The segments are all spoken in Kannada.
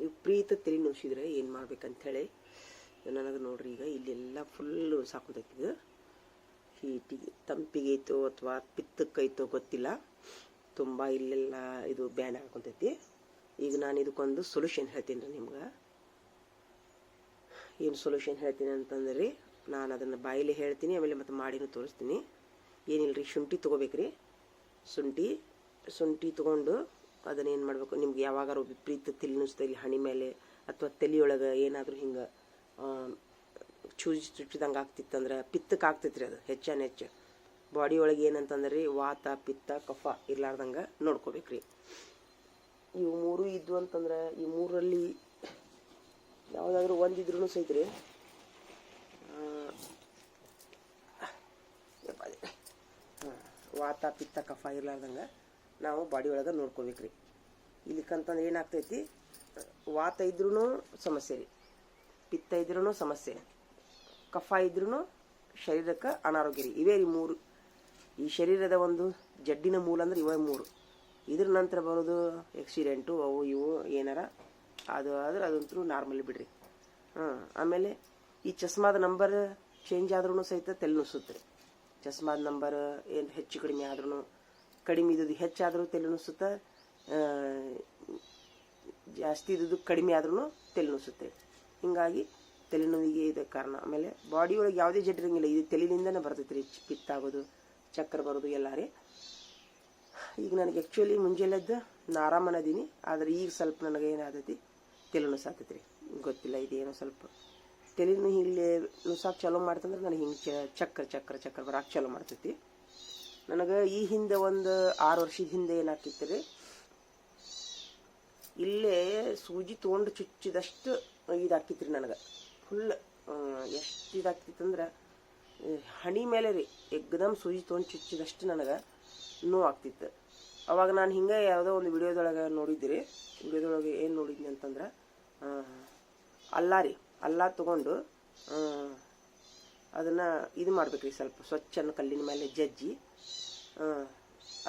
ವಿಪರೀತ ತಲೆ ನೋಯಿಸಿದ್ರೆ ಏನು ಮಾಡ್ಬೇಕಂಥೇಳಿ ನನಗೆ ನೋಡ್ರಿ ಈಗ ಇಲ್ಲೆಲ್ಲ ಫುಲ್ಲು ಸಾಕುದೈತಿ ಇದು. ಹೀಟಿಗೆ ತಂಪಿಗೈತೋ ಅಥವಾ ಪಿತ್ತಕ್ಕೈತೋ ಗೊತ್ತಿಲ್ಲ. ತುಂಬ ಇಲ್ಲೆಲ್ಲ ಇದು ಬ್ಯಾನ್ ಹಾಕೊಂತೈತಿ ಈಗ ನಾನು ಇದಕ್ಕೊಂದು ಸೊಲ್ಯೂಷನ್ ಹೇಳ್ತೀನಿ ರೀ ನಿಮ್ಗೆ. ಏನು ಸೊಲ್ಯೂಷನ್ ಹೇಳ್ತೀನಿ ಅಂತಂದ್ರೆ ನಾನು ಅದನ್ನು ಬಾಯಲ್ಲಿ ಹೇಳ್ತೀನಿ, ಆಮೇಲೆ ಮತ್ತೆ ಮಾಡಿನೂ ತೋರಿಸ್ತೀನಿ. ಏನಿಲ್ಲ ರೀ ಶುಂಠಿ ತೊಗೋಬೇಕ್ರಿ. ಶುಂಠಿ ಶುಂಠಿ ತೊಗೊಂಡು ಅದನ್ನ ಏನು ಮಾಡಬೇಕು? ನಿಮ್ಗೆ ಯಾವಾಗಾರು ವಿಪರೀತ ತಲೆನುಸ್ತಾ ಇಲ್ಲಿ ಹಣಿ ಮೇಲೆ ಅಥವಾ ತಲೆಯೊಳಗೆ ಏನಾದರೂ ಹಿಂಗೆ ಚೂಜಿ ಚುಚ್ಚಿದಂಗೆ ಆಗ್ತಿತ್ತಂದ್ರೆ ಪಿತ್ತಕ್ಕೆ ಆಗ್ತೈತ್ರಿ ಅದು ಹೆಚ್ಚಾನ ಹೆಚ್ಚು. ಬಾಡಿ ಒಳಗೆ ಏನಂತಂದ್ರೆ ರೀ ವಾತ, ಪಿತ್ತ, ಕಫ ಇರ್ಲಾರ್ದಂಗೆ ನೋಡ್ಕೋಬೇಕ್ರಿ. ಇವು ಮೂರು ಇದ್ವು ಅಂತಂದ್ರೆ ಈ ಮೂರಲ್ಲಿ ಯಾವುದಾದ್ರೂ ಒಂದಿದ್ರೂ ಸಹಿತ ರೀ ವಾತ, ಪಿತ್ತ, ಕಫ ಇರ್ಲಾರ್ದಂಗೆ ನಾವು ಬಾಡಿ ಒಳಗೆ ನೋಡ್ಕೋಬೇಕ್ರಿ. ಇಲ್ಲಿಕಂತಂದ್ರೆ ಏನಾಗ್ತೈತಿ? ವಾತ ಇದ್ರೂ ಸಮಸ್ಯೆ ರೀ. ಪಿತ್ತ ಇದ್ರೂ ಸಮಸ್ಯೆ. ಕಫ ಇದ್ರೂ ಶರೀರಕ್ಕೆ ಅನಾರೋಗ್ಯ ರೀ. ಇವೇ ರೀ ಮೂರು. ಈ ಶರೀರದ ಒಂದು ಜಡ್ಡಿನ ಮೂಲ ಅಂದ್ರೆ ಇವೇ ಮೂರು. ಇದ್ರ ನಂತರ ಬರೋದು ಎಕ್ಸಿಡೆಂಟು ಅವು ಇವು ಏನಾರ. ಅದು ಆದ್ರೆ ಅದಂತೂ ನಾರ್ಮಲ್ ಬಿಡ್ರಿ. ಹಾಂ, ಆಮೇಲೆ ಈ ಚಸ್ಮಾದ ನಂಬರ್ ಚೇಂಜ್ ಆದ್ರೂ ಸಹಿತ ತಲೆ ನುಸುತ್ತೆ ಚಸ್ಮಾದ ನಂಬರ್ ಏನು ಹೆಚ್ಚು ಕಡಿಮೆ ಆದ್ರೂ ಕಡಿಮೆ ಇದ್ದದ್ದು ಹೆಚ್ಚಾದರೂ ತಲೆನುಸುತ್ತೆ ಜಾಸ್ತಿ ಇದ್ದದ್ದು ಕಡಿಮೆ ಆದ್ರೂ ತಲೆ ನುಸುತ್ತೆ ಹಿಂಗಾಗಿ ತಲೆನೋವಿಗೆ ಇದೆ ಕಾರಣ. ಆಮೇಲೆ ಬಾಡಿ ಒಳಗೆ ಯಾವುದೇ ಜಡ್ ಇರಂಗಿಲ್ಲ. ಇದು ತಲೆಯಿಂದನೇ ಬರ್ತೈತೆ ರೀ. ಪಿತ್ತಾಗೋದು ಚಕ್ರ ಬರೋದು ಎಲ್ಲ ರೀ. ಈಗ ನನಗೆ ಆ್ಯಕ್ಚುಲಿ ಮುಂಜಾನೆದ್ದು ನಾ ಆರಾಮನದೀನಿ ಆದರೆ ಈಗ ಸ್ವಲ್ಪ ನನಗೆ ಏನಾದೈತಿ ತಲೆ ನುಸಾತೈತಿ ರೀ. ಗೊತ್ತಿಲ್ಲ, ಇದೇನೋ ಸ್ವಲ್ಪ. ತಲೆನೂ ಇಲ್ಲಿ ನುಸಾಕ್ ಚಲೋ ಮಾಡ್ತಂದ್ರೆ ನನಗೆ ಹಿಂಗೆ ಚಕ್ರ ಚಕ್ರ ಚಕ್ರ ಬರಾಕ್ ಚಾಲೂ ಮಾಡ್ತೈತಿ. ನನಗೆ ಈ ಹಿಂದೆ ಒಂದು ಆರು ವರ್ಷದ ಹಿಂದೆ ಏನಾಗ್ತಿತ್ತು ರೀ ಇಲ್ಲೇ ಸೂಜಿ ತೊಗೊಂಡು ಚುಚ್ಚಿದಷ್ಟು ಇದಾಗ್ತಿತ್ತು ರೀ ನನಗೆ ಫುಲ್ ಎಷ್ಟು ಇದಾಗ್ತಿತ್ತಂದ್ರೆ ಹಣಿ ಮೇಲೆ ರೀ ಎಗ್ದಮ್ ಸೂಜಿ ತೊಗೊಂಡು ಚುಚ್ಚಿದಷ್ಟು ನನಗೆ ನೋವು ಆಗ್ತಿತ್ತು ಅವಾಗ ನಾನು ಹಿಂಗೆ ಯಾವುದೋ ಒಂದು ವಿಡಿಯೋದೊಳಗೆ ನೋಡಿದ್ದೆ ವಿಡಿಯೋದೊಳಗೆ ಏನು ನೋಡಿದ್ನಿ ಅಂತಂದ್ರೆ ಅಲ್ಲ ರೀ, ಅಲ್ಲ ತೊಗೊಂಡು ಅದನ್ನು ಇದು ಮಾಡ್ಬೇಕ್ರಿ ಸ್ವಲ್ಪ ಸ್ವಚ್ಛನ ಕಲ್ಲಿನ ಮೇಲೆ ಜಜ್ಜಿ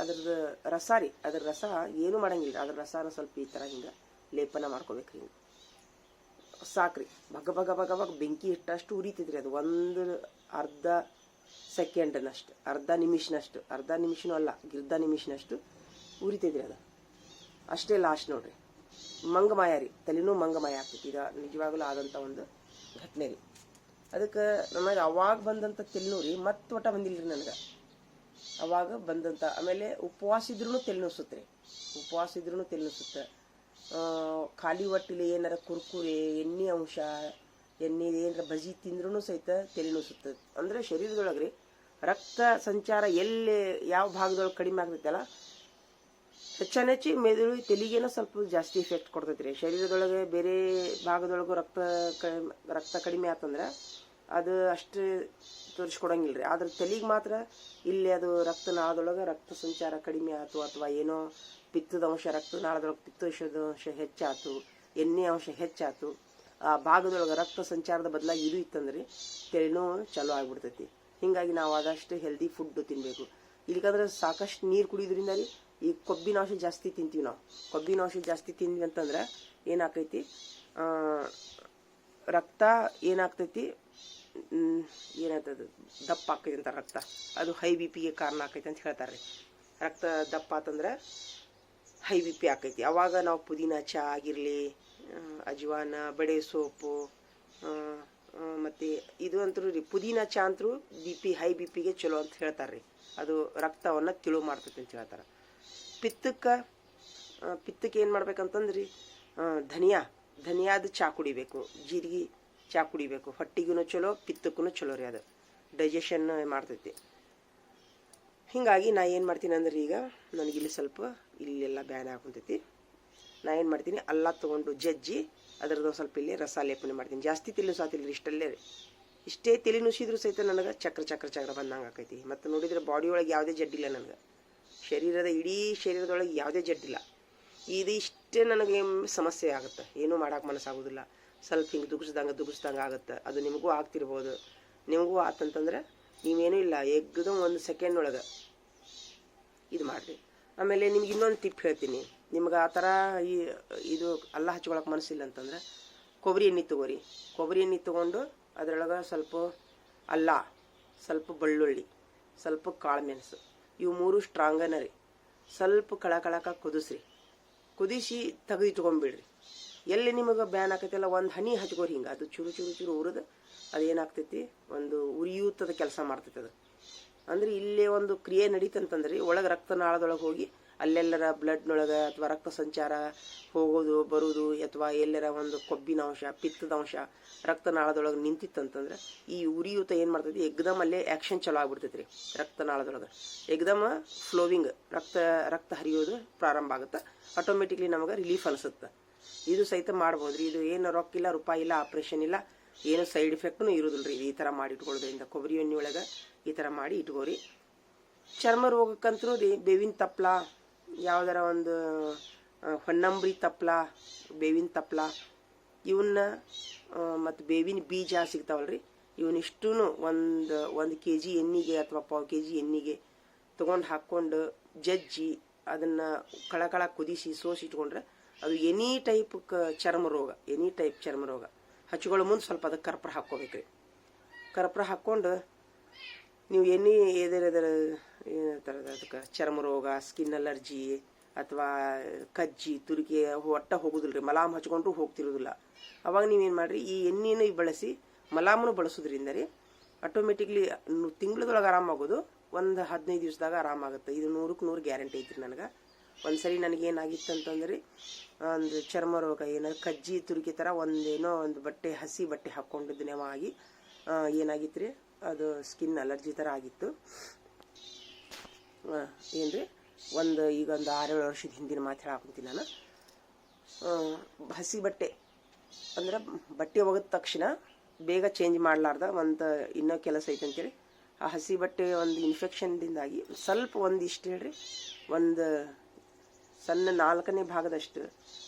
ಅದ್ರದ್ದು ರಸ ರೀ, ಅದ್ರ ರಸ ಏನು ಮಾಡಂಗಿಲ್ಲ ಅದ್ರ ರಸನ ಸ್ವಲ್ಪ ಈ ಥರ ಹಿಂಗೆ ಲೇಪನ ಮಾಡ್ಕೋಬೇಕ್ರಿ ಹಿಂಗೆ. ಸಾಕ್ರಿ, ಬಗ ಬಗ ಬಗ ಬಗ ಬೆಂಕಿ ಇಟ್ಟಷ್ಟು ಉರಿತಿದ್ರಿ ಅದು, ಒಂದು ಅರ್ಧ ಸೆಕೆಂಡ್ನಷ್ಟು, ಅರ್ಧ ನಿಮಿಷನಷ್ಟು, ಅರ್ಧ ನಿಮಿಷನೂ ಅಲ್ಲ, ಗಿರ್ಧ ನಿಮಿಷನಷ್ಟು ಉರಿತಿದ್ರಿ ಅದು. ಅಷ್ಟೇ ಲಾಸ್ಟ್ ನೋಡ್ರಿ. ಮಂಗಮಾಯ ರೀ ತಲೆನೂ ಮಂಗಮಾಯ ಆಗ್ತೈತಿ ಈಗ ನಿಜವಾಗಲೂ ಆದಂಥ ಒಂದು ಘಟನೆ ರೀ. ಅದಕ್ಕೆ ನಮಗೆ ಅವಾಗ ಬಂದಂಥ ತೆಲ್ನೂರಿ ಮತ್ತೆ ಒಟ್ಟ ಬಂದಿಲ್ಲ ರೀ ನನಗೆ. ಅವಾಗ ಬಂದಂಥ ಆಮೇಲೆ ಉಪವಾಸ ಇದ್ರೂ ತಲೆ ನುಸುತ್ತೆ ರೀ. ಉಪವಾಸ ಇದ್ರೂ ತಲೆ ಆ, ಖಾಲಿ ಹೊಟ್ಟಿಲಿ ಏನಾರ ಕುರ್ಕುರೆ ಎಣ್ಣೆ ಅಂಶ ಎಣ್ಣೆ ಏನಾರ ಬಜಿ ತಿಂದ್ರೂ ಸಹಿತ ತಲೆ ನುಸುತ್ತೆ ಅಂದರೆ ಶರೀರದೊಳಗೆ ರೀ ರಕ್ತ ಸಂಚಾರ ಎಲ್ಲಿ ಯಾವ ಭಾಗದೊಳಗೆ ಕಡಿಮೆ ಆಗ್ತೈತಲ್ಲ ಹೆಚ್ಚಾನೆಚ್ಚಿ ಮೆದುಳು ತೆಲಿಗೇನೋ ಸ್ವಲ್ಪ ಜಾಸ್ತಿ ಎಫೆಕ್ಟ್ ಕೊಡ್ತೈತೆ ರೀ ಶರೀರದೊಳಗೆ ಬೇರೆ ಭಾಗದೊಳಗೂ ರಕ್ತ ಕಡಿಮೆ ರಕ್ತ ಕಡಿಮೆ ಆತಂದ್ರೆ ಅದು ಅಷ್ಟು ತೋರಿಸ್ಕೊಡಂಗಿಲ್ಲ ರೀ ಆದ್ರೆ ತಲೆಗೆ ಮಾತ್ರ ಇಲ್ಲಿ ಅದು ರಕ್ತನಾಳದೊಳಗೆ ರಕ್ತ ಸಂಚಾರ ಕಡಿಮೆ ಆಯ್ತು ಅಥವಾ ಏನೋ ಪಿತ್ತದ ಅಂಶ, ರಕ್ತನಾಳದೊಳಗೆ ಪಿತ್ತದ ಅಂಶ ಹೆಚ್ಚಾತು, ಎಣ್ಣೆ ಅಂಶ ಹೆಚ್ಚಾತು, ಆ ಭಾಗದೊಳಗೆ ರಕ್ತ ಸಂಚಾರದ ಬದಲಾಗಿ ಇದು ಇತ್ತಂದ್ರೆ ತಲೆನೋ ಚಲೋ ಆಗ್ಬಿಡ್ತೈತಿ. ಹಿಂಗಾಗಿ ನಾವು ಆದಷ್ಟು ಹೆಲ್ದಿ ಫುಡ್ ತಿನ್ನಬೇಕು ಇಲ್ಲಿಕಂದ್ರೆ ಸಾಕಷ್ಟು ನೀರು ಕುಡಿಯೋದ್ರಿಂದ ರೀ ಈ ಕೊಬ್ಬಿನ ಅಂಶ ಜಾಸ್ತಿ ತಿಂತೀವಿ ನಾವು. ಕೊಬ್ಬಿನ ಅಂಶ ಜಾಸ್ತಿ ತಿಂದ್ವಿ ಅಂತಂದ್ರೆ ಏನಾಕೈತಿ ರಕ್ತ ಏನಾಗ್ತೈತಿ? ಏನಾಯ್ತದ ದಪ್ಪ ಆಕೈತಿ ಅಂತ ರಕ್ತ. ಅದು ಹೈ ಬಿ ಪಿಗೆ ಕಾರಣ ಆಕೈತಿ ಅಂತ ಹೇಳ್ತಾರೆ ರೀ ರಕ್ತ ದಪ್ಪ ಆತಂದ್ರೆ ಹೈ ಬಿ ಪಿ ಆಕೈತಿ ಅವಾಗ ನಾವು ಪುದೀನ ಚಹಾ ಆಗಿರಲಿ ಅಜ್ವಾನ, ಬಡೆ ಸೋಪು ಮತ್ತೆ ಇದು ಅಂತೂ ರೀ, ಪುದೀನ ಚಹಾ ಅಂತರೂ ಬಿ ಪಿ ಹೈ ಬಿ ಪಿಗೆ ಚಲೋ ಅಂತ ಹೇಳ್ತಾರೆ ರೀ ಅದು ರಕ್ತವನ್ನು ತಿಳು ಮಾಡ್ತೈತಿ ಅಂತ ಹೇಳ್ತಾರೆ. ಪಿತ್ತಕ್ಕೆ ಪಿತ್ತಕ್ಕೆ ಏನು ಮಾಡ್ಬೇಕಂತಂದ್ರಿ? ಧನಿಯಾ, ಧನಿಯಾದ ಚಹಾ ಕುಡಿಬೇಕು, ಜೀರಿಗೆ ಚಹಾ ಕುಡಿಬೇಕು. ಹೊಟ್ಟಿಗೂ ಚಲೋ ಪಿತ್ತಕ್ಕೂ ಚಲೋ ರೀ ಅದು. ಡೈಜೆಷನ್ ಮಾಡ್ತೈತಿ. ಹೀಗಾಗಿ ನಾ ಏನು ಮಾಡ್ತೀನಿ ಅಂದ್ರೆ ಈಗ, ನನಗಿಲ್ಲಿ ಸ್ವಲ್ಪ ಇಲ್ಲೆಲ್ಲ ಬ್ಯಾನ್ ಹಾಕೊಂತೈತಿ ನಾ ಏನು ಮಾಡ್ತೀನಿ, ಅಲ್ಲ ತೊಗೊಂಡು ಜಜ್ಜಿ, ಅದರದ್ದು ಸ್ವಲ್ಪ ಇಲ್ಲಿ ರಸ ಲೇಪನೆ ಮಾಡ್ತೀನಿ. ಜಾಸ್ತಿ ತಿಳಿ ಸಾತಿಲ್ಲ ಇಷ್ಟಲ್ಲೇ ಇಷ್ಟೇ ತಲೆ ನುಸಿದ್ರು ಸಹಿತ ನನಗೆ ಚಕ್ರ ಚಕ್ರ ಚಕ್ರ ಬಂದಂಗೆ ಆಕೈತಿ. ಮತ್ತು ನೋಡಿದ್ರೆ ಬಾಡಿ ಒಳಗೆ ಯಾವುದೇ ಜಡ್ಡಿಲ್ಲ ನನಗೆ. ಶರೀರದ ಇಡೀ ಶರೀರದೊಳಗೆ ಯಾವುದೇ ಜಡ್ಡಿಲ್ಲ. ಇದು ಇಷ್ಟೇ ನನಗೆ ಸಮಸ್ಯೆ ಆಗುತ್ತೆ. ಏನೂ ಮಾಡೋಕೆ ಮನಸ್ಸಾಗೋದಿಲ್ಲ. ಸ್ವಲ್ಪ ಹಿಂಗೆ ದುಗಿಸ್ದಂಗೆ ದುಗಿಸ್ದಂಗೆ ಆಗುತ್ತೆ. ಅದು ನಿಮಗೂ ಆಗ್ತಿರ್ಬೋದು. ನಿಮಗೂ ಆತಂತಂದ್ರೆ ನೀವೇನೂ ಇಲ್ಲ. ಎಗ್ದು ಒಂದು ಸೆಕೆಂಡ್ ಒಳಗೆ ಇದು ಮಾಡಿರಿ. ಆಮೇಲೆ ನಿಮ್ಗೆ ಇನ್ನೊಂದು ಟಿಪ್ ಹೇಳ್ತೀನಿ. ನಿಮ್ಗೆ ಆ ಥರ ಈ ಇದು ಅಲ್ಲ ಹಚ್ಕೊಳಕ್ಕೆ ಮನಸ್ಸಿಲ್ಲ ಅಂತಂದ್ರೆ ಕೊಬ್ಬರಿ ಎಣ್ಣೆ ತೊಗೋರಿ. ಕೊಬ್ಬರಿ ಎಣ್ಣೆ ತೊಗೊಂಡು ಅದರೊಳಗೆ ಸ್ವಲ್ಪ ಅಲ್ಲ, ಸ್ವಲ್ಪ ಬೆಳ್ಳುಳ್ಳಿ, ಸ್ವಲ್ಪ ಕಾಳು ಮೆಣಸು. ಇವು ಮೂರು ಸ್ಟ್ರಾಂಗನ ರೀ. ಸ್ವಲ್ಪ ಕಳಕಳಕ ಕುದಿಸ್ರಿ. ಕುದಿಸಿ ತೆಗೆದು ಇಟ್ಕೊಂಡ್ಬಿಡ್ರಿ ಎಲ್ಲಿ ನಿಮಗೆ ಬ್ಯಾನ್ ಆಕೈತಿಲ್ಲ ಒಂದು ಹನಿ ಹಚ್ಕೋರಿ ಹಿಂಗೆ. ಅದು ಚುರು ಚುರು ಚುರು ಉರಿದು ಅದೇನಾಗ್ತೈತಿ? ಒಂದು ಉರಿಯೂತದ ಕೆಲಸ ಮಾಡ್ತೈತಿ ಅದು. ಅಂದ್ರೆ ಇಲ್ಲೇ ಒಂದು ಕ್ರಿಯೆ ನಡೀತಂತಂದ್ರೆ, ಒಳಗೆ ರಕ್ತನಾಳದೊಳಗೆ ಹೋಗಿ ಅಲ್ಲೆಲ್ಲರ ಬ್ಲಡ್ನೊಳಗೆ ಅಥವಾ ರಕ್ತ ಸಂಚಾರ ಹೋಗೋದು, ಬರೋದು ಅಥವಾ ಎಲ್ಲರ ಒಂದು ಕೊಬ್ಬಿನ ಅಂಶ, ಪಿತ್ತದ ಅಂಶ, ರಕ್ತನಾಳದೊಳಗೆ ನಿಂತಿತ್ತಂತಂದ್ರೆ ಈ ಉರಿಯೂತ ಏನು ಮಾಡ್ತೈತಿ? ಎಗ್ದಮ್ ಅಲ್ಲೇ ಆ್ಯಕ್ಷನ್ ಚಲೋ ಆಗ್ಬಿಡ್ತೈತಿ ರೀ ರಕ್ತನಾಳದೊಳಗೆ. ಎಕ್ದಮ್ ಫ್ಲೋವಿಂಗ್ ರಕ್ತ ರಕ್ತ ಹರಿಯೋದು ಪ್ರಾರಂಭ ಆಗುತ್ತೆ? ಆಟೋಮೆಟಿಕ್ಲಿ ನಮಗೆ ರಿಲೀಫ್ ಅನಿಸುತ್ತೆ. ಇದು ಸಹಿತ ಮಾಡ್ಬೋದು ರೀ ಇದು ಏನು ರೊಕ್ಕ ಇಲ್ಲ, ರೂಪಾಯಿ ಇಲ್ಲ ಆಪ್ರೇಷನ್ ಇಲ್ಲ, ಏನು ಸೈಡ್ ಇಫೆಕ್ಟ್ನು ಇರೋದಿಲ್ಲ ರೀ ಈ ಥರ ಮಾಡಿ ಇಟ್ಕೊಳ್ಳೋದ್ರಿಂದ ಕೊಬ್ಬರಿ ಎಣ್ಣೆ ಒಳಗೆ ಈ ಥರ ಮಾಡಿ ಇಟ್ಕೋರಿ. ಚರ್ಮ ರೋಗಕ್ಕಂತೂ ರೀ ಬೇವಿನ ತಪ್ಪಲ ಯಾವ್ದಾರ ಒಂದು ಹೊನ್ನಂಬ್ರಿ ತಪ್ಲ, ಬೇವಿನ ತಪ್ಲ ಇವನ್ನ ಮತ್ತು ಬೇವಿನ ಬೀಜ ಸಿಗ್ತಾವಲ್ರಿ. ಇವನ್ನಿಷ್ಟು ಒಂದು ಒಂದು ಕೆ ಜಿ ಎಣ್ಣೆಗೆ ಅಥವಾ ಪಾವು ಕೆ ಜಿ ಎಣ್ಣೆಗೆ ತೊಗೊಂಡು ಹಾಕ್ಕೊಂಡು ಜಜ್ಜಿ ಅದನ್ನು ಕಳಕಳ ಕುದಿಸಿ ಸೋಸಿ ಇಟ್ಕೊಂಡ್ರೆ ಅದು ಎನಿ ಟೈಪ್ ಕ ಚರ್ಮ ರೋಗ, ಎನಿ ಟೈಪ್ ಚರ್ಮ ರೋಗ. ಹಚ್ಕೊಳ್ಳೋ ಮುಂದೆ ಸ್ವಲ್ಪ ಅದಕ್ಕೆ ಕರ್ಪೂರ ಹಾಕ್ಕೋಬೇಕ್ರಿ. ಕರ್ಪೂರ ಹಾಕ್ಕೊಂಡು ನೀವು ಎಣ್ಣೆ ಎದರ ಏನಂತಾರದ ಅದಕ್ಕೆ? ಚರ್ಮ ರೋಗ ಸ್ಕಿನ್ ಅಲರ್ಜಿ ಅಥವಾ ಕಜ್ಜಿ, ತುರಿಕೆ ಒಟ್ಟ ಹೋಗುದಿಲ್ಲ ರೀ ಮಲಾಮ್ ಹಚ್ಕೊಂಡ್ರು ಹೋಗ್ತಿರೋದಿಲ್ಲ. ಅವಾಗ ನೀವೇನು ಮಾಡಿರಿ, ಈ ಎಣ್ಣೆನೂ ಬಳಸಿ ಮಲಾಮನ್ನು ಬಳಸೋದ್ರಿಂದ ರೀ ಆಟೋಮೆಟಿಕ್ಲಿ ತಿಂಗಳದೊಳಗೆ ಆರಾಮಾಗೋದು. ಒಂದು ಹದಿನೈದು ದಿವಸದಾಗ ಆರಾಮಾಗುತ್ತೆ. ಇದು ನೂರಕ್ಕೆ ನೂರು ಗ್ಯಾರಂಟಿ ಐತ್ರಿ ನನಗೆ. ಒಂದು ಸರಿ ನನಗೇನಾಗಿತ್ತು ಅಂತಂದ್ರೆ, ಒಂದು ಚರ್ಮ ರೋಗ ಏನಾದ್ರು ಕಜ್ಜಿ, ತುರಿಕೆ ಥರ ಒಂದೇನೋ ಒಂದು ಬಟ್ಟೆ, ಹಸಿ ಬಟ್ಟೆ ಹಾಕ್ಕೊಂಡಿದ್ದು ನೆವಾಗಿ ಏನಾಗಿತ್ತು ರೀ ಅದು ಸ್ಕಿನ್ ಅಲರ್ಜಿ ಥರ ಆಗಿತ್ತು. ಏನು ರೀ ಒಂದು ಈಗ ಒಂದು ಆರೇಳು ವರ್ಷದ ಹಿಂದಿನ ಮಾತು ಹೇಳಾಕೊಂತೀನಿ ನಾನು. ಹಸಿ ಬಟ್ಟೆ. ಅಂದ್ರೆ ಬಟ್ಟೆ ಒಗೆದ ತಕ್ಷಣ ಬೇಗ ಚೇಂಜ್ ಮಾಡಲಾರ್ದ ಒಂದು ಇನ್ನೂ ಕೆಲಸ ಐತೆ ಅಂತೇಳಿ. ಆ ಹಸಿ ಬಟ್ಟೆ ಒಂದು ಇನ್ಫೆಕ್ಷನ್ದಿಂದಾಗಿ ಸ್ವಲ್ಪ ಒಂದಿಷ್ಟು ಹೇಳ್ರಿ, ಒಂದು ಸಣ್ಣ ನಾಲ್ಕನೇ ಭಾಗದಷ್ಟು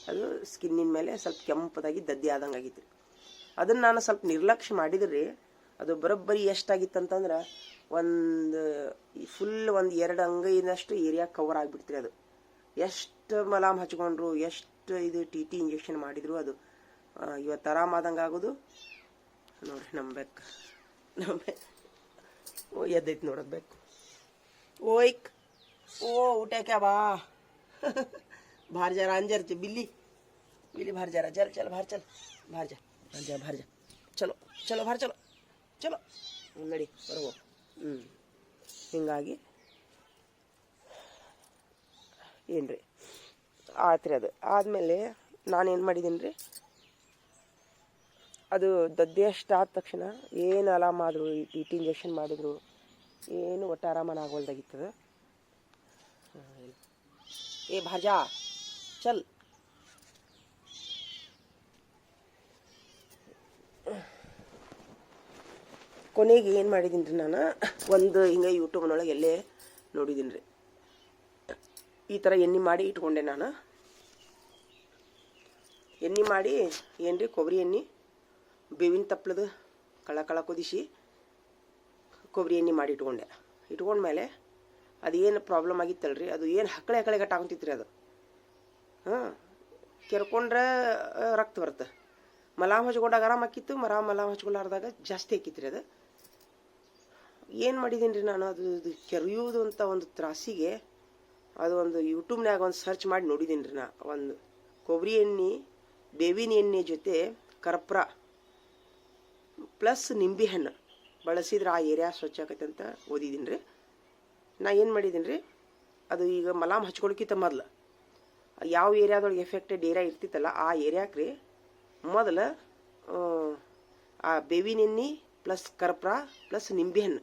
ಅದು ಸ್ಕಿನ್ನಿನ ಮೇಲೆ ಸ್ವಲ್ಪ ಕೆಂಪದಾಗಿ ದದ್ದಿ ಆದಂಗೆ ಆಗಿತ್ತು ಅದನ್ನು ನಾನು ಸ್ವಲ್ಪ ನಿರ್ಲಕ್ಷ್ಯ ಮಾಡಿದ್ರಿ, ಅದು ಬರೋಬ್ಬರಿ ಎಷ್ಟಾಗಿತ್ತಂತಂದ್ರೆ ಒಂದು ಫುಲ್ ಒಂದು ಎರಡು ಅಂಗೈನಷ್ಟು ಏರಿಯಾ ಕವರ್ ಆಗಿಬಿಡ್ತೀರಿ ಅದು. ಎಷ್ಟು ಮಲಾಮ್ ಹಚ್ಕೊಂಡ್ರು, ಎಷ್ಟು ಇದು ಟಿ ಟಿ ಇಂಜೆಕ್ಷನ್ ಮಾಡಿದ್ರು ಅದು. ಇವತ್ತು ಆರಾಮ್ ಆದಂಗೆ ಆಗೋದು? ನೋಡ್ರಿ ನಮ್ಮ ಬೆಕ್ಕು ನಮ್ಮ ಓ, ಎದ್ದೈತಿ ನೋಡೋದು ಬೇಕು. ಓಯ್ಕ್ ಓ ಊಟಕ್ಕೆ ಬಾ ಭಾರಿ ಜರ, ಅಂಜರ್ ಬಿಲ್ಲಿ. ಬಿಲ್ಲಿ, ಭಾರಿ ಜರ, ಚಲ್, ಚಲೋ, ಭಾರಿ ಚಲ್. ಭಾರಿ ಜಾ ಭಾರಿ ಜಾ ಭಾರಿ ಜಾ. ಚಲೋ ಚಲೋ, ಭಾರಿ ಚಲೋ. ಚಲೋ. ನಡಿ ಬರೋ ಹ್ಞೂ ಹೀಗಾಗಿ ಏನು ರೀ ರೀ ಅದು. ಆದಮೇಲೆ ನಾನೇನು ಮಾಡಿದ್ದೀನಿ ರೀ ಅದು ದದ್ದೆ ಆದ ತಕ್ಷಣ ಏನು ಅಲಾಮ್ ಟಿ ಟಿ ಇಂಜೆಕ್ಷನ್ ಮಾಡಿದ್ರು ಏನು ಒಟ್ಟು ಆರಾಮನ ಆಗೋಲ್ದಾಗಿತ್ತದ? ಏ ಭಾಜಾ ಚಲ್. ಕೊನೆಗೆ ಏನು ಮಾಡಿದ್ದೀನಿ ರೀ ನಾನು? ಒಂದು ಹಿಂಗೆ ಯೂಟ್ಯೂಬ್ನೊಳಗೆ ಎಲ್ಲೇ ನೋಡಿದ್ದೀನಿ ರೀ. ಈ ಥರ ಎಣ್ಣೆ ಮಾಡಿ ಇಟ್ಕೊಂಡೆ ನಾನು. ಎಣ್ಣೆ ಮಾಡಿ ಏನು ರೀ ಕೊಬ್ಬರಿ ಎಣ್ಣೆ, ಬೇವಿನ ತಪ್ಪಲದು ಕಳ ಕಳ ಕುದಿಸಿ ಕೊಬ್ಬರಿ ಎಣ್ಣೆ ಮಾಡಿ ಇಟ್ಕೊಂಡೆ. ಇಟ್ಕೊಂಡ್ಮೇಲೆ ಏನು ಪ್ರಾಬ್ಲಮ್ ಆಗಿತ್ತಲ್ರಿ ಅದು ಏನು ಹಕ್ಕಳೆ ಹಕ್ಕಳೆ ಗಟ್ಟ ರೀ ಅದು. ಹಾಂ ಕೆರ್ಕೊಂಡ್ರೆ ರಕ್ತ ಬರುತ್ತೆ. ಮಲಾಮ್ ಹಚ್ಕೊಂಡಾಗ ಆರಾಮ್ ಹಾಕಿತ್ತು ಮರ ಮಲಾಮ್ ಹಚ್ಕೊಲಾರ್ದಾಗ ಜಾಸ್ತಿ ಆಕಿತ್ತು ರೀ ಅದು. ಏನು ಮಾಡಿದ್ದೀನಿ ರೀ ನಾನು, ಅದು ಕೆರೆಯುವುದು ಅಂತ ಒಂದು ತ್ರಾಸಿಗೆ, ಅದು ಒಂದು ಯೂಟ್ಯೂಬ್ನಾಗ ಒಂದು ಸರ್ಚ್ ಮಾಡಿ ನೋಡಿದ್ದೀನಿ ರೀ ನಾ. ಒಂದು ಕೊಬ್ಬರಿ ಎಣ್ಣೆ, ಬೇವಿನ ಎಣ್ಣೆ ಜೊತೆ ಕರ್ಪೂರ, ಪ್ಲಸ್ ನಿಂಬೆಹಣ್ಣು ಬಳಸಿದ್ರೆ ಆ ಏರಿಯಾ ಸ್ವಚ್ಛ ಆಕೈತೆ ಅಂತ ಓದಿದ್ದೀನಿ ರೀ ನಾ ಏನು ಮಾಡಿದ್ದೀನಿ ರೀ ಅದು ಈಗ ಮಲಾಮ್ ಹಚ್ಕೊಳಕ್ಕಿಂತ ಮೊದಲು ಯಾವ ಏರಿಯಾದೊಳಗೆ ಎಫೆಕ್ಟೆಡ್ ಏರಿಯಾ ಇರ್ತಿತ್ತಲ್ಲ, ಆ ಏರಿಯಾಕ್ರಿ ಮೊದಲು, ಆ ಬೇವಿನೆಣ್ಣೆ ಪ್ಲಸ್ ಕರ್ಪೂರ ಪ್ಲಸ್ ನಿಂಬೆಹಣ್ಣು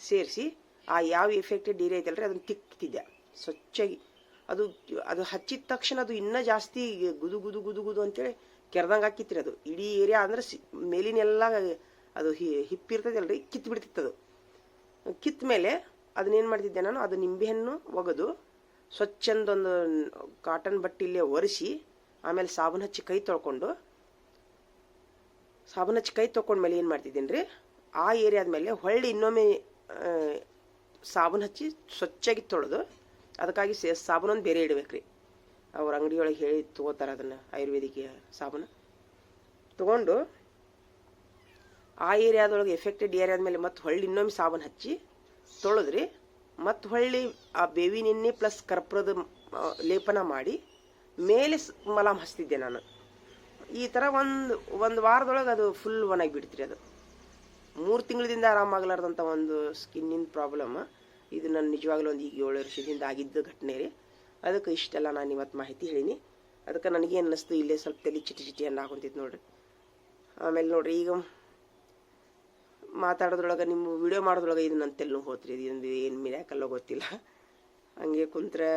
ಸೇರಿಸಿ ಆ ಯಾವ ಎಫೆಕ್ಟೆಡ್ ಏರಿಯಾ ಐತಲ್ರಿ ಅದನ್ನು ತಿಕ್ತಿದ್ದೆ. ಸ್ವಚ್ಛಾಗಿ. ಅದು ಅದು ಹಚ್ಚಿದ ತಕ್ಷಣ ಅದು ಇನ್ನೂ ಜಾಸ್ತಿ ಗುದು ಗುದು ಗುದು ಗುದು ಅಂತೇಳಿ ಕೆರೆದಂಗೆ ಹಾಕಿತ್ರಿ ಅದು. ಇಡೀ ಏರಿಯಾ ಅಂದ್ರೆ ಸಿ, ಮೇಲಿನೆಲ್ಲ ಅದು ಹಿ ಹಿಪ್ಪಿರ್ತದಲ್ರಿ ಕಿತ್ತು ಬಿಡ್ತಿತ್ತು ಅದು. ಕಿತ್ತ ಮೇಲೆ ಅದನ್ನೇನು ಮಾಡ್ತಿದ್ದೆ ನಾನು, ಅದು ನಿಂಬೆಹಣ್ಣು ಒಗೆದು ಸ್ವಚ್ಛಂದೊಂದು ಕಾಟನ್ ಬಟ್ಟಿಲೇ ಒರೆಸಿ, ಆಮೇಲೆ ಸಾಬೂನು ಹಚ್ಚಿ ಕೈ ತೊಳ್ಕೊಂಡು ಸಾಬೂನು ಹಚ್ಚಿ ಕೈ ತೊಗೊಂಡ್ಮೇಲೆ ಏನು ಮಾಡ್ತಿದ್ದೀನಿ ರೀ ಆ ಏರಿಯಾದ ಮೇಲೆ ಹೊಳ್ಳಿ ಇನ್ನೊಮ್ಮೆ ಸಾಬೂನು ಹಚ್ಚಿ ಸ್ವಚ್ಛಾಗಿ ತೊಳೆದು ಅದಕ್ಕಾಗಿ ಸೇ ಸಾಬೂನೊಂದು ಬೇರೆ ಇಡ್ಬೇಕು ರೀ ಅವ್ರ ಅಂಗಡಿಯೊಳಗೆ ಹೇಳಿ ತೊಗೋತಾರೆ ಅದನ್ನು, ಆಯುರ್ವೇದಿಕ್ ಸಾಬೂನು. ತೊಗೊಂಡು ಆ ಏರಿಯಾದೊಳಗೆ ಎಫೆಕ್ಟೆಡ್ ಏರಿಯಾದ ಮೇಲೆ ಮತ್ತೆ ಹೊಳ್ಳಿ ಇನ್ನೊಮ್ಮೆ ಸಾಬೂನು ಹಚ್ಚಿ ತೊಳೆದ್ರಿ. ಮತ್ತು ಹೊಳ್ಳಿ ಆ ಬೇವಿನೆಣ್ಣೆ ಪ್ಲಸ್ ಕರ್ಪೂರದ ಲೇಪನ ಮಾಡಿ ಮೇಲೆ ಮಲಾಮ್ ಹಚ್ತಿದ್ದೆ ನಾನು. ಈ ಥರ ಒಂದು ಒಂದು ವಾರದೊಳಗೆ ಅದು ಫುಲ್ ಒಣಗಿ ಬಿಡ್ತೀರಿ ಅದು. ಮೂರು ತಿಂಗಳಿಂದ ಆರಾಮಾಗಲಾರ್ದಂಥ ಒಂದು ಸ್ಕಿನ್ನಿನ ಪ್ರಾಬ್ಲಮ್ ಇದು ನನ್ನ ನಿಜವಾಗ್ಲೂ ಒಂದು ಈಗ ಏಳು ವರ್ಷದಿಂದ ಆಗಿದ್ದ ಘಟನೆ ರೀ. ಅದಕ್ಕೆ ಇಷ್ಟೆಲ್ಲ ನಾನು ಇವತ್ತು ಮಾಹಿತಿ ಹೇಳೀನಿ. ಅದಕ್ಕೆ ನನಗೇನು ಅನ್ನಿಸ್ತು, ಇಲ್ಲೇ ಸ್ವಲ್ಪ ತಲೆ ಚಿಟಿ ಚಿಟಿ ಹಾಕೊಂತಿತ್ತು ನೋಡ್ರಿ. ಆಮೇಲೆ ನೋಡ್ರಿ, ಈಗ ಮಾತಾಡೋದ್ರೊಳಗೆ ನಿಮ್ಮ ವಿಡಿಯೋ ಮಾಡೋದ್ರೊಳಗೆ ಇದು ನನ್ನ ತೆಲ್ಲು ಹೋತ್ರಿ. ಇದು ಏನು ಮಿರಾಕಲ್ಲೋ ಗೊತ್ತಿಲ್ಲ. ಹಂಗೆ ಕುಂತ್ರೆ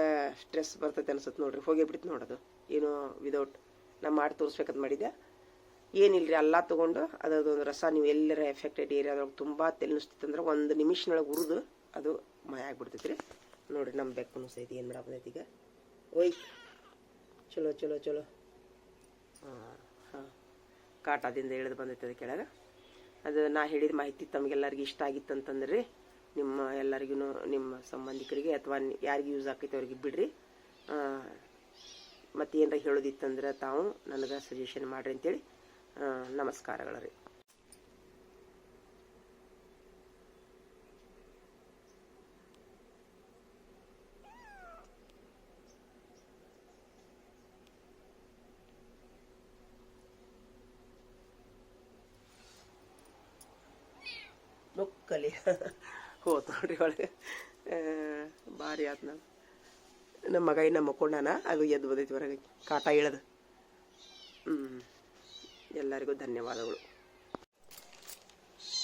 ಸ್ಟ್ರೆಸ್ ಬರ್ತೈತೆ ಅನ್ಸುತ್ತೆ ನೋಡ್ರಿ. ಹೋಗೇ ಬಿಡ್ತು ನೋಡೋದು ಏನು ವಿದೌಟ್ ನಾ ಮಾಡಿ ತೋರಿಸ್ಬೇಕಂತ ಮಾಡಿದ್ದೆ. ಏನಿಲ್ಲರಿ ಅಲ್ಲ ತೊಗೊಂಡು ಅದರದೊಂದು ರಸ ನೀವು ಎಲ್ಲರ ಎಫೆಕ್ಟೆಡ್ ಏರಿಯಾದೊಳಗೆ ತುಂಬ ಅಂದ್ರೆ ಒಂದು ನಿಮಿಷನೊಳಗೆ ಹುರಿದು ಅದು ಮಾಯ ಆಗ್ಬಿಡ್ತೈತೆ ರೀ ನೋಡಿರಿ ನಮ್ಮ ಬೆಕ್ಕನು ಸಹಿತ ಏನು ಮಾಡಾಕತೈತಿ ಈಗ. ಓಯ್, ಚಲೋ ಚಲೋ ಚಲೋ. ಹಾಂ ಹಾಂ. ಕಾಟಾದಿಂದ ಇಳಿದು ಬಂದೈತೆ ಅದು ಕೆಳಗೆ. ಅದು ನಾ ಹೇಳಿದ ಮಾಹಿತಿ ತಮಗೆಲ್ಲರಿಗೂ ಇಷ್ಟ ಆಗಿತ್ತು ಅಂತಂದ್ರೆ. ನಿಮ್ಮ ಎಲ್ಲರಿಗೂ ನಿಮ್ಮ ಸಂಬಂಧಿಕರಿಗೆ ಅಥವಾ ಯಾರಿಗೆ ಯೂಸ್ ಆಕೈತೆ ಅವ್ರಿಗೆ ಬಿಡ್ರಿ. ಮತ್ತು ಏನರ ಹೇಳೋದಿತ್ತಂದ್ರೆ ತಾವು ನನಗೆ ಸಜೆಷನ್ ಮಾಡ್ರಿ ಅಂತೇಳಿ ನಮಸ್ಕಾರಗಳು ರೀ ನೊಕ್ಕಲಿ. ಹೋತ್ ನೋಡ್ರಿ ಒಳಗೆ. ಭಾರಿ ಆತ್ ನಮ್ಮ ಮಗ ಇನ್ನ ಮಕ್ಕೊಂಡಾನ ಅದು ಎದ್ದು ಬಂದೈತಿ ಹೊರಗೆ. ಕಾಟ ಇಳದು ಹ್ಞೂ ಎಲ್ಲರಿಗೂ ಧನ್ಯವಾದಗಳು.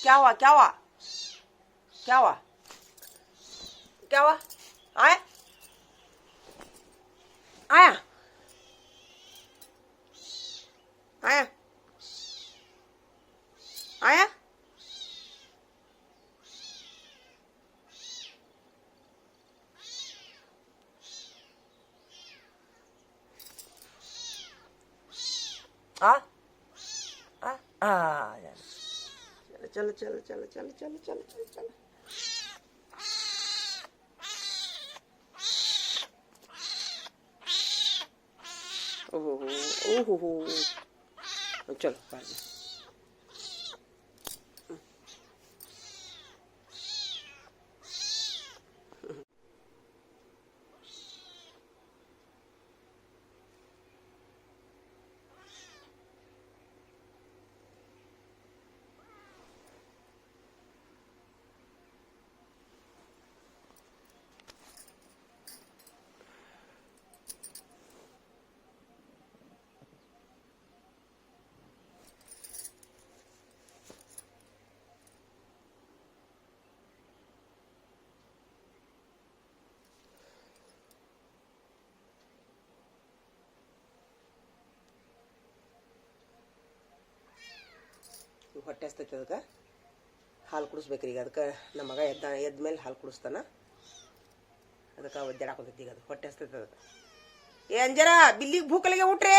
ಕ್ಯಾವ ಕ್ಯಾವ? ಕ್ಯಾವ? ಕ್ಯಾವ? ಆಯ. ಆಯ. ಆಯ. ಆಯ. आ आ आ यार चलो चलो चलो चलो चलो चलो चलो चलो ओहो ओहो हो चलो बाहर में। ಹೊಟ್ಟೆ ಹಸ್ತೈತಿ ಅದಕ್ಕೆ. ಹಾಲು ಕುಡಿಸ್ಬೇಕ್ರಿ ಈಗ ಅದಕ್ಕೆ ನಮ್ಮ ಮಗ ಎದ್ದ ಎದ್ದ ಮೇಲೆ ಹಾಲು ಕುಡಿಸ್ತಾನ. ಅದಕ್ಕೆ ಒದ್ದಾಡಕೊಂತೈತಿ ಈಗ ಅದು. ಹೊಟ್ಟೆ ಹಸ್ತೈತಿ ಅದಕ್ಕೆ ಏ ಅಂಜರ, ಬಿಲ್ಲಿಗೆ ಭೂಕಲಿಗೆ ಊಟ್ರಿ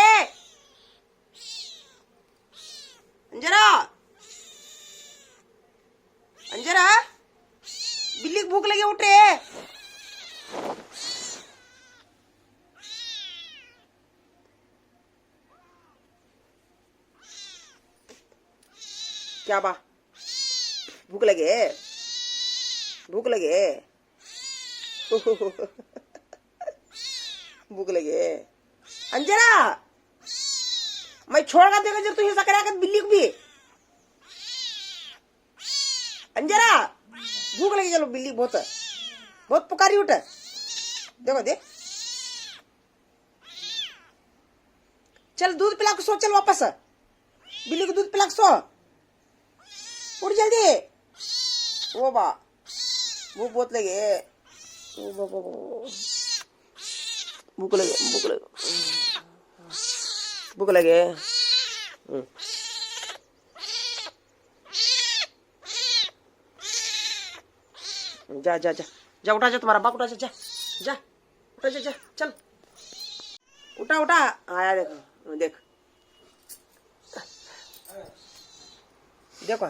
क्या बा? भूख लगे भूख लगे भूख लगे अंजरा मैं छोड़ कर देगा जब तू करा कर बिल्ली को भी। अंजरा भूख लगी चलो बिल्ली बहुत बहुत पुकारी उठ देखो दे चल दूध पिला के सो, चल वापस। बिल्ली को दूध पिला के सो। उठ जल्दी। ओ बा। भूख बहुत लगे। भूख लगे भूख लगे। भूख लगे। हम्म। जा जा जा। जा, उठा, जा तुम्हारा बाप, उठा, जा जा। जा, उठा, जा जा। चल। उठा उठा। आया देखो, देख। देखो